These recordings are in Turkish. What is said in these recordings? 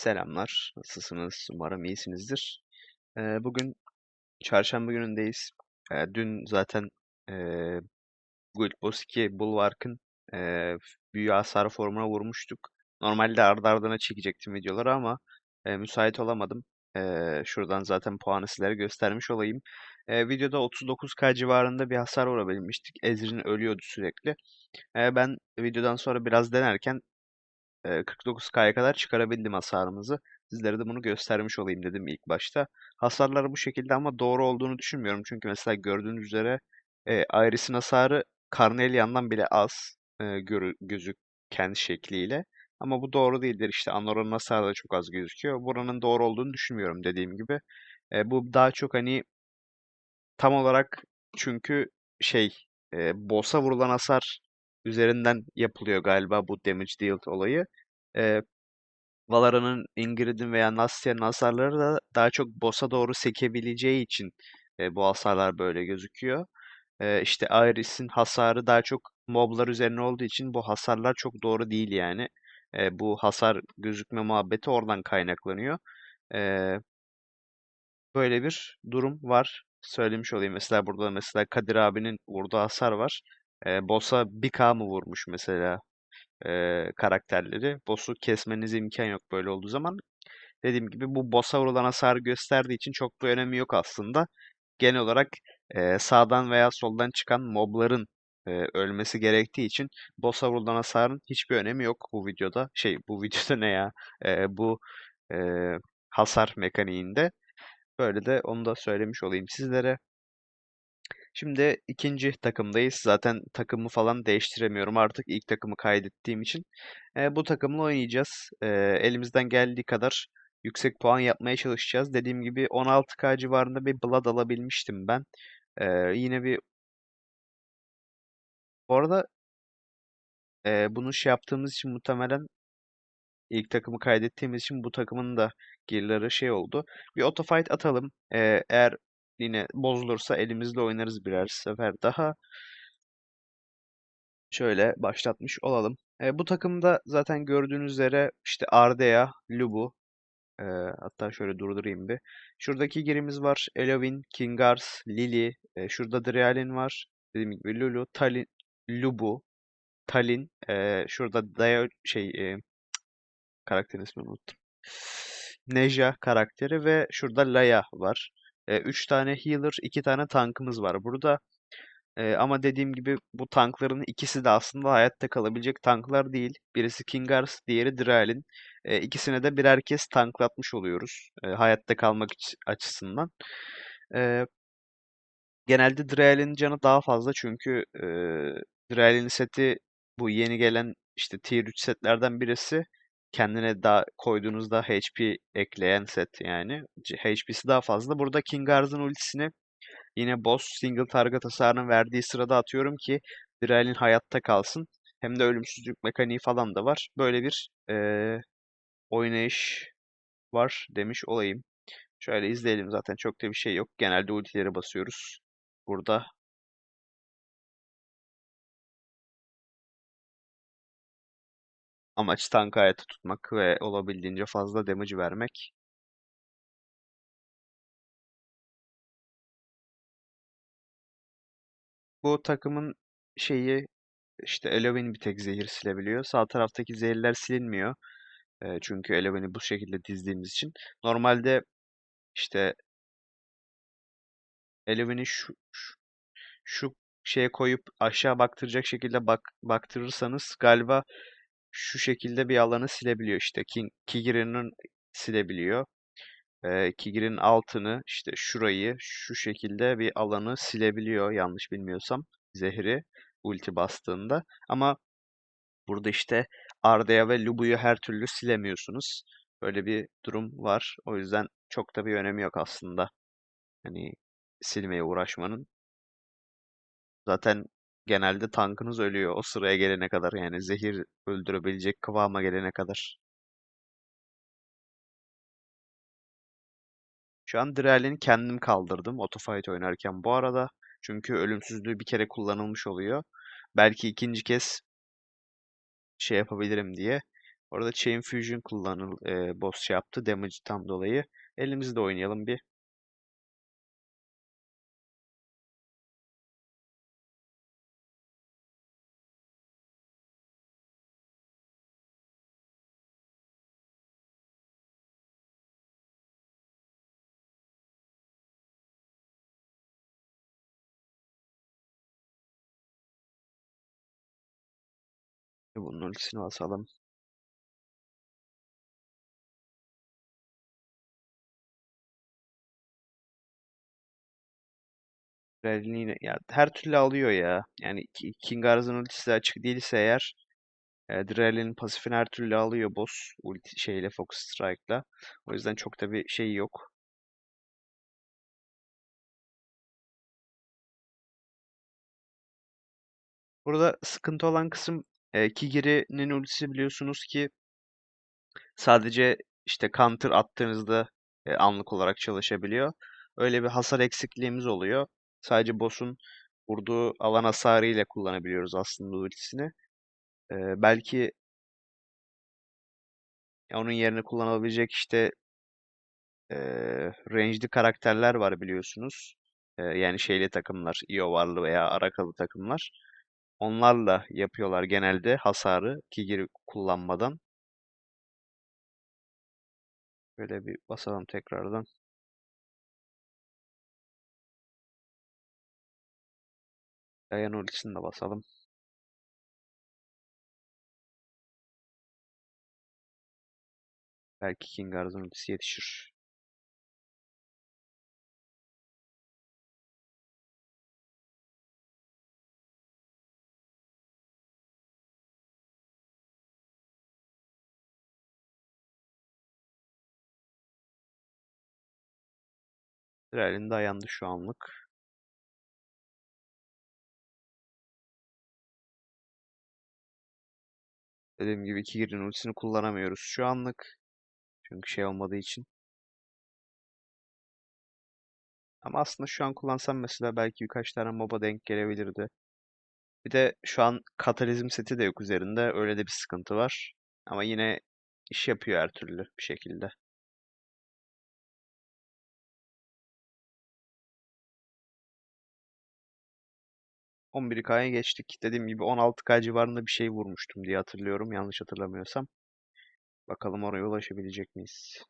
Selamlar. Nasılsınız? Umarım iyisinizdir. Bugün çarşamba günündeyiz. Dün zaten e, Guild Wars 2 Bulwark'ın büyü hasar formuna vurmuştuk. Normalde ardı ardına çekecektim videoları ama müsait olamadım. Şuradan zaten puanı sizlere göstermiş olayım. Videoda 39k civarında bir hasar vurabilmiştik. Ezreal ölüyordu sürekli. Ben videodan sonra biraz denerken 49K'ya kadar çıkarabildim hasarımızı. Sizlere de bunu göstermiş olayım dedim ilk başta. Hasarları bu şekilde ama doğru olduğunu düşünmüyorum. Çünkü mesela gördüğünüz üzere e, Iris'in hasarı Carnelian'dan bile az e, görü, gözüken şekliyle. Ama bu doğru değildir. İşte Anora'nın hasarı da çok az gözüküyor. Buranın doğru olduğunu düşünmüyorum dediğim gibi. E, bu daha çok hani tam olarak çünkü şey e, boss'a vurulan hasar üzerinden yapılıyor galiba bu damage dealt olayı. E, Valara'nın, Ingrid'in veya Nastia'nın hasarları da daha çok boss'a doğru sekebileceği için e, bu hasarlar böyle gözüküyor. E, işte Iris'in hasarı daha çok moblar üzerine olduğu için bu hasarlar çok doğru değil yani. E, bu hasar gözükme muhabbeti oradan kaynaklanıyor. E, böyle bir durum var. Söylemiş olayım. Mesela burada mesela Kadir abinin vurduğu hasar var. E, boss'a 1k mı vurmuş mesela e, karakterleri. Boss'u kesmenize imkan yok böyle olduğu zaman. Dediğim gibi bu boss'a vurulan hasar gösterdiği için çok bir önemi yok aslında. Genel olarak e, sağdan veya soldan çıkan mobların e, ölmesi gerektiği için boss'a vurulan hasarın hiçbir önemi yok bu videoda. Şey bu videoda ne ya? E, bu e, hasar mekaniğinde. Böyle de onu da söylemiş olayım sizlere. Şimdi ikinci takımdayız. Zaten takımı falan değiştiremiyorum artık ilk takımı kaydettiğim için. E, bu takımla oynayacağız. E, elimizden geldiği kadar yüksek puan yapmaya çalışacağız. Dediğim gibi 16k civarında bir Blood alabilmiştim ben. E, yine bir... Bu arada e, bunu şey yaptığımız için muhtemelen ilk takımı kaydettiğimiz için bu takımın da gearları şey oldu. Bir autofight atalım. E, eğer yine bozulursa elimizle oynarız birer sefer daha. Şöyle başlatmış olalım. E, bu takımda zaten gördüğünüz üzere işte Ardea, Lubu, e, hatta şöyle durdurayım bir. Şuradaki girimiz var. Elovin, Kingars, Lily, e, şurada Drealin var. Dediğim gibi Lulu, Talin, Lubu, Talin, e, şurada Daya şey e, karakterin ismini unuttum. Neja karakteri ve şurada Laya var. 3 tane healer, 2 tane tankımız var burada. E, ama dediğim gibi bu tankların ikisi de aslında hayatta kalabilecek tanklar değil. Birisi Kingars, diğeri Dralin. E, ikisine de birer kez tanklatmış oluyoruz. E, hayatta kalmak açısından. E, genelde Dralin canı daha fazla çünkü e, Dralin seti bu yeni gelen işte tier 3 setlerden birisi kendine daha koyduğunuzda HP ekleyen set yani. HP'si daha fazla. Burada Kingarz'ın ultisini yine boss single target hasarının verdiği sırada atıyorum ki Drell'in hayatta kalsın. Hem de ölümsüzlük mekaniği falan da var. Böyle bir ee, oynayış var demiş olayım. Şöyle izleyelim zaten çok da bir şey yok. Genelde ultileri basıyoruz. Burada Amaç tankı hayatta tutmak ve olabildiğince fazla damage vermek. Bu takımın şeyi işte Elovin bir tek zehir silebiliyor. Sağ taraftaki zehirler silinmiyor. Çünkü Elovin'i bu şekilde dizdiğimiz için. Normalde işte Elovin'i şu, şu, şu şeye koyup aşağı baktıracak şekilde bak, baktırırsanız galiba şu şekilde bir alanı silebiliyor. İşte Kigiri'nin silebiliyor. E, Kigiri'nin altını işte şurayı şu şekilde bir alanı silebiliyor yanlış bilmiyorsam zehri ulti bastığında. Ama burada işte Arda'ya ve Lubu'yu her türlü silemiyorsunuz. Böyle bir durum var. O yüzden çok da bir önemi yok aslında. Hani silmeye uğraşmanın. Zaten genelde tankınız ölüyor o sıraya gelene kadar yani zehir öldürebilecek kıvama gelene kadar. Şu an Drell'ini kendim kaldırdım Autofight oynarken bu arada. Çünkü ölümsüzlüğü bir kere kullanılmış oluyor. Belki ikinci kez şey yapabilirim diye. Orada Chain Fusion kullanıl e, boss şey yaptı damage'tan dolayı. Elimizde oynayalım bir. Bunun ultisini basalım. Yine ya her türlü alıyor ya. Yani Ki- King Arz'ın ultisi de açık değilse eğer e, Drell'in pasifini her türlü alıyor boss ulti şeyle Focus Strike'la. O yüzden çok da bir şey yok. Burada sıkıntı olan kısım e, Kigiri'nin ultisi biliyorsunuz ki sadece işte counter attığınızda e, anlık olarak çalışabiliyor. Öyle bir hasar eksikliğimiz oluyor. Sadece boss'un vurduğu alan hasarı kullanabiliyoruz aslında ultisini. E, belki onun yerine kullanılabilecek işte e, range'li karakterler var biliyorsunuz. E, yani şeyli takımlar, Iovarlı veya Arakalı takımlar. Onlarla yapıyorlar genelde hasarı Kigiri kullanmadan. Böyle bir basalım tekrardan. Dayan ultisini de basalım. Belki Kingarz'ın ultisi yetişir. Real'in dayandı şu anlık. Dediğim gibi Kigiri'nin ultisini kullanamıyoruz şu anlık. Çünkü şey olmadığı için. Ama aslında şu an kullansam mesela belki birkaç tane moba denk gelebilirdi. Bir de şu an katalizm seti de yok üzerinde. Öyle de bir sıkıntı var. Ama yine iş yapıyor her türlü bir şekilde. 11K'ya geçtik. Dediğim gibi 16K civarında bir şey vurmuştum diye hatırlıyorum. Yanlış hatırlamıyorsam. Bakalım oraya ulaşabilecek miyiz?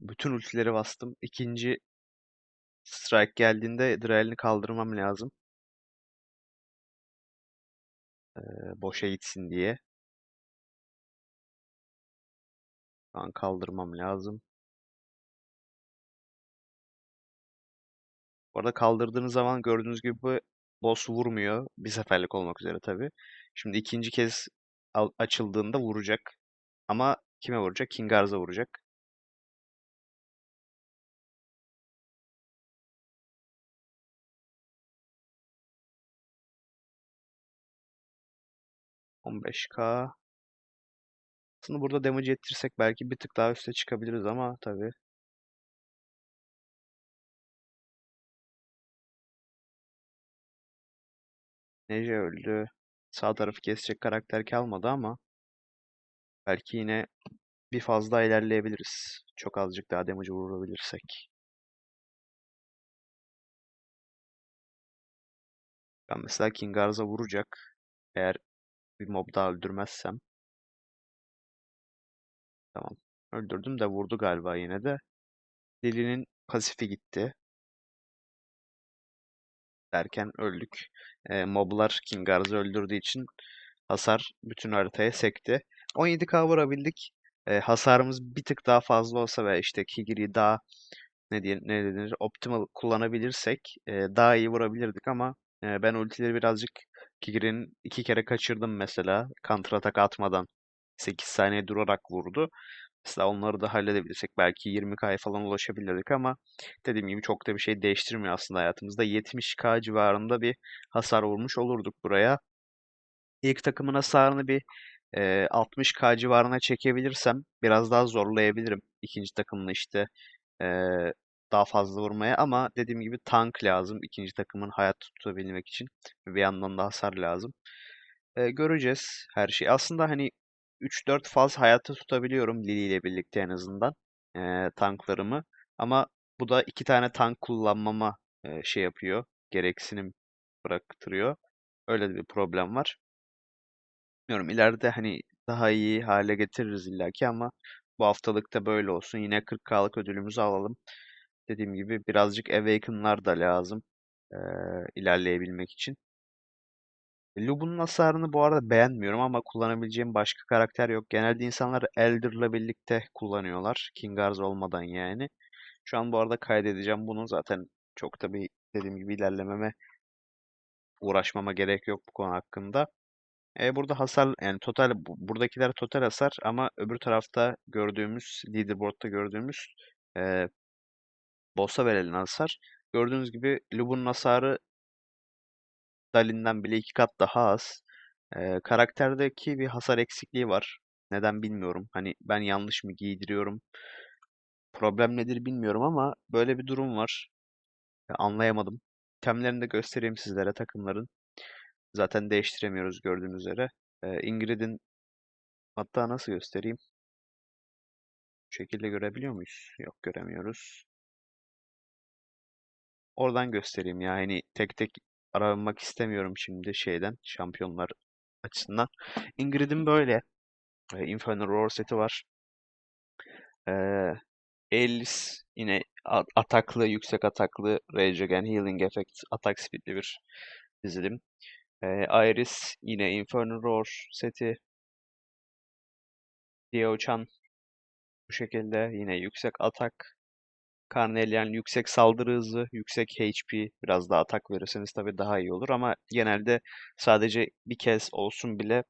Bütün ultileri bastım. İkinci strike geldiğinde Drell'ini kaldırmam lazım. Ee, boşa gitsin diye. Şu an kaldırmam lazım. Bu arada kaldırdığınız zaman gördüğünüz gibi boss vurmuyor. Bir seferlik olmak üzere tabii. Şimdi ikinci kez açıldığında vuracak. Ama kime vuracak? Kingarz'a vuracak. 15k. Aslında burada damage ettirsek belki bir tık daha üste çıkabiliriz ama tabii. Neji öldü. Sağ tarafı kesecek karakter kalmadı ama belki yine bir fazla ilerleyebiliriz. Çok azıcık daha damage vurabilirsek. Ben mesela Kingarz'a vuracak. Eğer bir mob daha öldürmezsem. Tamam. Öldürdüm de vurdu galiba yine de. Lily'nin pasifi gitti. Derken öldük. E, moblar Kingarz'ı öldürdüğü için hasar bütün haritaya sekti. 17k vurabildik. E, hasarımız bir tık daha fazla olsa ve işte Kigiri'yi daha ne diye ne denir optimal kullanabilirsek e, daha iyi vurabilirdik ama e, ben ultileri birazcık Kigiri'nin iki kere kaçırdım mesela. Counter atak atmadan 8 saniye durarak vurdu. Mesela onları da halledebilirsek belki 20K'ya falan ulaşabilirdik ama dediğim gibi çok da bir şey değiştirmiyor aslında hayatımızda. 70K civarında bir hasar vurmuş olurduk buraya. İlk takımın hasarını bir e, 60K civarına çekebilirsem biraz daha zorlayabilirim. İkinci takımla işte e, daha fazla vurmaya ama dediğim gibi tank lazım ikinci takımın hayat tutabilmek için. Bir yandan da hasar lazım. E, göreceğiz her şeyi. Aslında hani 3-4 faz hayatta tutabiliyorum Lili ile birlikte en azından e, tanklarımı. Ama bu da iki tane tank kullanmama e, şey yapıyor. Gereksinim bıraktırıyor. Öyle bir problem var. Bilmiyorum ileride hani daha iyi hale getiririz illaki ama bu haftalık da böyle olsun. Yine 40K'lık ödülümüzü alalım. Dediğim gibi birazcık Awaken'lar da lazım e, ilerleyebilmek için. Lub'un hasarını bu arada beğenmiyorum ama kullanabileceğim başka karakter yok. Genelde insanlar Elder'la birlikte kullanıyorlar. Kingars olmadan yani. Şu an bu arada kaydedeceğim bunu. Zaten çok da bir dediğim gibi ilerlememe uğraşmama gerek yok bu konu hakkında. E, burada hasar yani total bu- buradakiler total hasar ama öbür tarafta gördüğümüz leaderboard'da gördüğümüz e, boss'a verilen hasar. Gördüğünüz gibi Lub'un hasarı Dalin'den bile iki kat daha az. Ee, karakterdeki bir hasar eksikliği var. Neden bilmiyorum. Hani ben yanlış mı giydiriyorum? Problem nedir bilmiyorum ama böyle bir durum var. Ya, anlayamadım. İtemlerini de göstereyim sizlere takımların. Zaten değiştiremiyoruz gördüğünüz üzere. Ee, Ingrid'in hatta nasıl göstereyim? Bu şekilde görebiliyor muyuz? Yok göremiyoruz. Oradan göstereyim ya. Hani tek tek aramak istemiyorum şimdi şeyden şampiyonlar açısından. Ingrid'in böyle. E, Infernal Roar seti var. Ee, Ellis yine ataklı, yüksek ataklı Rage Again Healing Effect atak speedli bir dizilim. Ee, Iris yine Infernal Roar seti. Diao-chan bu şekilde yine yüksek atak. Carnelian yüksek saldırı hızı, yüksek HP. Biraz daha atak verirseniz tabii daha iyi olur ama genelde sadece bir kez olsun bile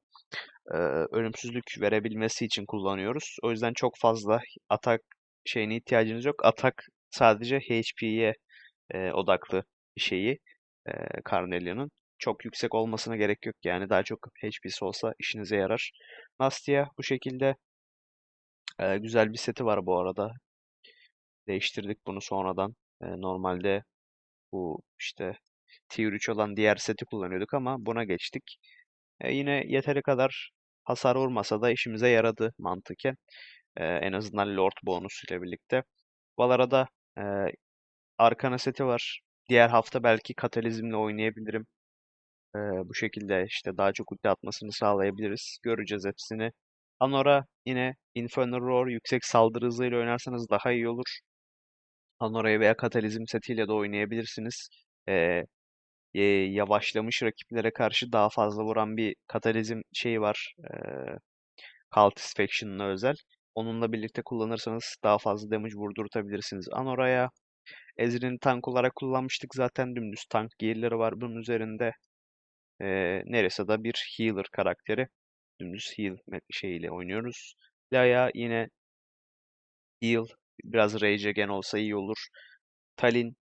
e, ölümsüzlük verebilmesi için kullanıyoruz. O yüzden çok fazla atak şeyine ihtiyacınız yok. Atak sadece HP'ye e, odaklı bir şeyi e, Carnelian'ın. Çok yüksek olmasına gerek yok yani daha çok HP'si olsa işinize yarar. Nastia bu şekilde e, güzel bir seti var bu arada. Değiştirdik bunu sonradan. E, normalde bu işte Tier 3 olan diğer seti kullanıyorduk ama buna geçtik. E, yine yeteri kadar hasar vurmasa da işimize yaradı mantıken. E, en azından Lord bonusuyla birlikte. Valara'da e, Arkana seti var. Diğer hafta belki katalizmle oynayabilirim. E, bu şekilde işte daha çok ulti atmasını sağlayabiliriz. Göreceğiz hepsini. Anora yine Infernal Roar yüksek saldırı hızıyla oynarsanız daha iyi olur. Anora'yı veya katalizm setiyle de oynayabilirsiniz. E, e, yavaşlamış rakiplere karşı daha fazla vuran bir katalizm şeyi var. E, Cultist Faction'ına özel. Onunla birlikte kullanırsanız daha fazla damage vurdurtabilirsiniz Anora'ya. Ezreal'i tank olarak kullanmıştık zaten dümdüz tank gear'ları var bunun üzerinde. Ee, Neresa bir healer karakteri. Dümdüz heal şeyiyle oynuyoruz. Laya yine heal. Biraz rage again olsa iyi olur. Talin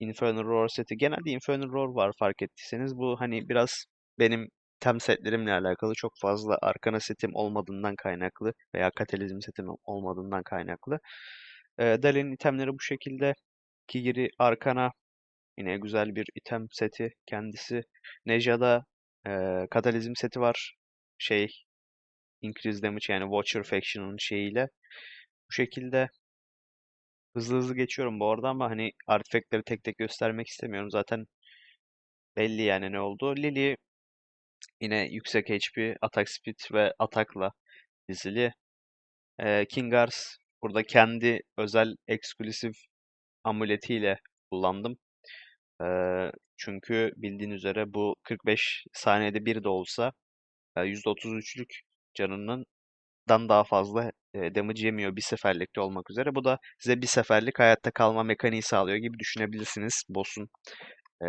Infernal Roar seti. Genelde Infernal Roar var fark ettiyseniz. Bu hani biraz benim tem setlerimle alakalı çok fazla arkana setim olmadığından kaynaklı veya katalizm setim olmadığından kaynaklı. Ee, Dalin'in itemleri bu şekilde. Kigiri arkana yine güzel bir item seti kendisi. Neja'da e, katalizm seti var. Şey increase damage yani Watcher Faction'ın şeyiyle. Bu şekilde hızlı hızlı geçiyorum bu arada ama hani artifactleri tek tek göstermek istemiyorum. Zaten belli yani ne oldu. Lily yine yüksek HP, atak speed ve atakla dizili. E, Kingars burada kendi özel eksklusif amuletiyle kullandım. Eee, çünkü bildiğin üzere bu 45 saniyede bir de olsa e, %33'lük canının daha fazla e, damage yemiyor bir seferlikte olmak üzere. Bu da size bir seferlik hayatta kalma mekaniği sağlıyor gibi düşünebilirsiniz boss'un e,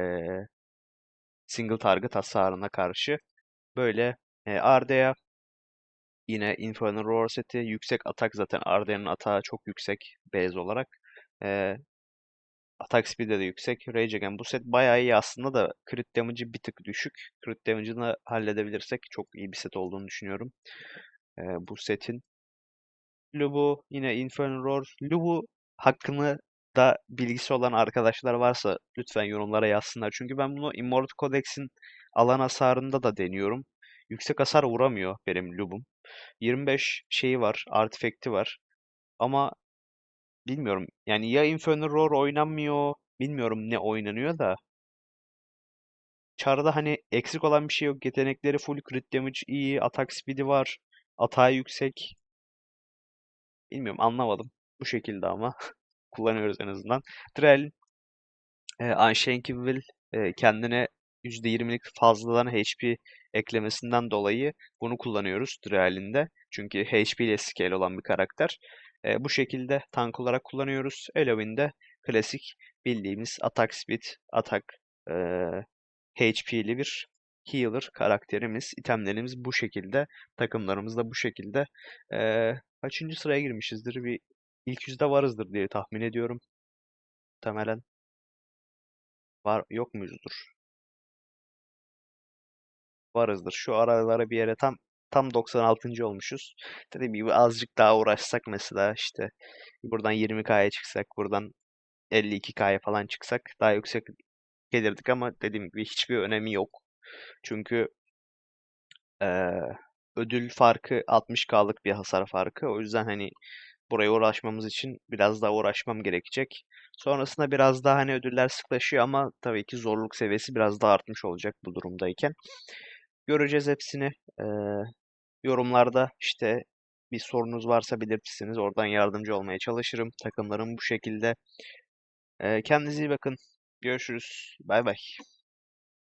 single target hasarına karşı. Böyle e, Ardea Yine Infernal Roar seti. Yüksek atak zaten. Arden'in atağı çok yüksek base olarak. Ee, atak speed'i de yüksek. Rage Again. Bu set bayağı iyi aslında da crit damage'ı bir tık düşük. Crit damage'ını halledebilirsek çok iyi bir set olduğunu düşünüyorum. Ee, bu setin. Lubu yine Infernal Roar. Lubu hakkını da bilgisi olan arkadaşlar varsa lütfen yorumlara yazsınlar. Çünkü ben bunu Immortal Codex'in alan hasarında da deniyorum. Yüksek hasar vuramıyor benim Lubum. 25 şeyi var, artifact'i var. Ama bilmiyorum. Yani ya Infernal Roar oynanmıyor, bilmiyorum ne oynanıyor da. Char'da hani eksik olan bir şey yok. Yetenekleri full, crit damage iyi, atak speed'i var, atağı yüksek. Bilmiyorum anlamadım. Bu şekilde ama kullanıyoruz en azından. Drell, e, Will e, kendine %20'lik fazladan HP eklemesinden dolayı bunu kullanıyoruz Drell'inde. Çünkü HP ile scale olan bir karakter. E, bu şekilde tank olarak kullanıyoruz. Eloy'inde klasik bildiğimiz atak speed, atak e, HP'li bir healer karakterimiz. itemlerimiz bu şekilde. Takımlarımız da bu şekilde. E, kaçıncı sıraya girmişizdir? Bir ilk yüzde varızdır diye tahmin ediyorum. Muhtemelen var yok muyuzdur? Varızdır. Şu aralara bir yere tam tam 96. olmuşuz. Dediğim gibi azıcık daha uğraşsak mesela işte buradan 20K'ya çıksak, buradan 52K'ya falan çıksak daha yüksek gelirdik ama dediğim gibi hiçbir önemi yok. Çünkü eee, ödül farkı 60K'lık bir hasar farkı. O yüzden hani buraya uğraşmamız için biraz daha uğraşmam gerekecek. Sonrasında biraz daha hani ödüller sıklaşıyor ama tabii ki zorluk seviyesi biraz daha artmış olacak bu durumdayken. Göreceğiz hepsini. Ee, yorumlarda işte bir sorunuz varsa belirtirsiniz. Oradan yardımcı olmaya çalışırım. Takımlarım bu şekilde. Ee, kendinize iyi bakın. Görüşürüz. Bay bay.